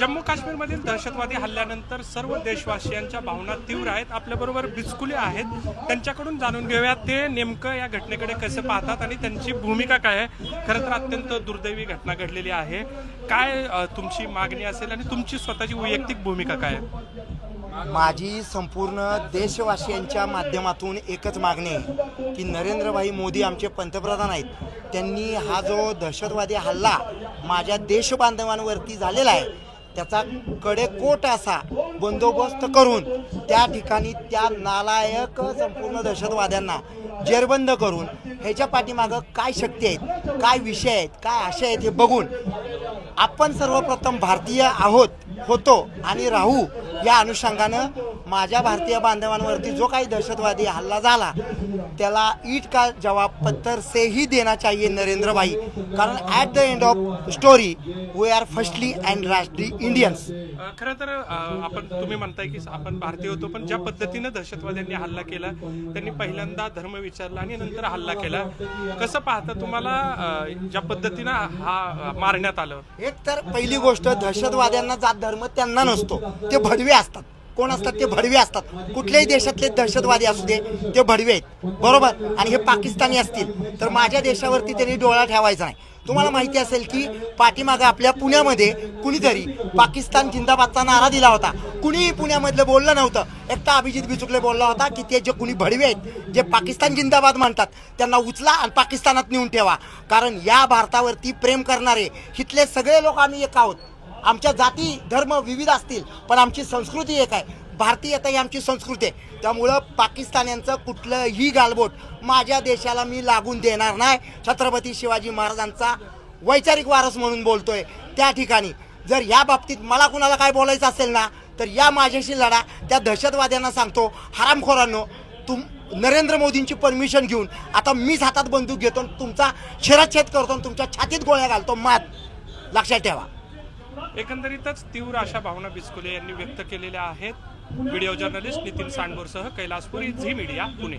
जम्मू काश्मीरमधील दहशतवादी हल्ल्यानंतर सर्व देशवासियांच्या भावना तीव्र आहेत आपल्याबरोबर बिचकुले आहेत. त्यांच्याकडून जाणून घेऊया ते नेमकं या घटनेकडे कसे पाहतात आणि त्यांची भूमिका काय आहे. खरं तर अत्यंत दुर्दैवी घटना घडलेली आहे. काय तुमची मागणी असेल आणि तुमची स्वतःची वैयक्तिक भूमिका काय आहे? माझी संपूर्ण देशवासियांच्या माध्यमातून एकच मागणी आहे की नरेंद्रभाई मोदी आमचे पंतप्रधान आहेत. त्यांनी हा जो दहशतवादी हल्ला माझ्या देशबांधवांवरती झालेला आहे त्याचा कडेकोट असा बंदोबस्त करून त्या ठिकाणी त्या नालायक संपूर्ण दहशतवाद्यांना जेरबंद करून ह्याच्या पाठीमागं काय शक्ती आहेत काय विषय आहेत काय आशय आहेत हे बघून आपण सर्वप्रथम भारतीय आहोत होतो आणि राहू या अनुषंगानं माझ्या भारतीय बांधवांवरती जो काही दहशतवादी हल्ला झाला त्याला ईट का जवाब पत्तर से ही देना चाहिए नरेंद्र भाई कारण at the end of story we are firstly and lastly Indians खरं तर आपण तुम्ही म्हणताय की आपण भारतीय होतो पण ज्या पद्धतीनं दहशतवाद्यांनी हल्ला केला त्यांनी पहिल्यांदा धर्म विचारला आणि नंतर हल्ला केला. कसं पाहता तुम्हाला ज्या पद्धतीनं हा मारण्यात आलं? एक तर पहिली गोष्ट दहशतवाद्यांना जात धर्म त्यांना नसतो ते भडवे असतात. कोण असतात ते भडवे असतात. कुठल्याही देशातले दहशतवादी असू दे ते भडवे आहेत. बरोबर? आणि हे पाकिस्तानी असतील. तर माझ्या देशावरती त्यांनी डोळा ठेवायचा नाही. तुम्हाला माहिती असेल की पाठीमागं आपल्या पुण्यामध्ये कुणीतरी पाकिस्तान जिंदाबादचा नारा दिला होता. कुणीही पुण्यामधलं बोललं नव्हतं. एकटा अभिजित बिचुकले बोलला होता की ते जे कुणी भडवे आहेत जे पाकिस्तान जिंदाबाद म्हणतात त्यांना उचला आणि पाकिस्तानात नेऊन ठेवा. कारण या भारतावरती प्रेम करणारे इथले सगळे लोक आम्ही एक आहोत. आमच्या जाती धर्म विविध असतील पण आमची संस्कृती एक आहे. भारतीयता ही आमची संस्कृती आहे. त्यामुळं पाकिस्तान्यांचं कुठलंही गालबोट माझ्या देशाला मी लागून देणार नाही. छत्रपती शिवाजी महाराजांचा वैचारिक वारस म्हणून बोलतोय. त्या ठिकाणी जर या बाबतीत मला कुणाला काय बोलायचं असेल ना तर या माझ्याशी लढा त्या दहशतवाद्यांना सांगतो हरामखोरांनो तुम नरेंद्र मोदींची परमिशन घेऊन आता मीच हातात बंदूक घेतो आणि तुमचा शिरच्छेद करतो आणि तुमच्या छातीत गोळ्या घालतो. मात लक्षात ठेवा. एकंदरीतच तीव्र अशा भावना बिस्कुले यांनी व्यक्त केलेल्या आहेत. व्हिडिओ जर्नलिस्ट नितीन सांडभोरसह कैलासपुरी झी मीडिया पुणे.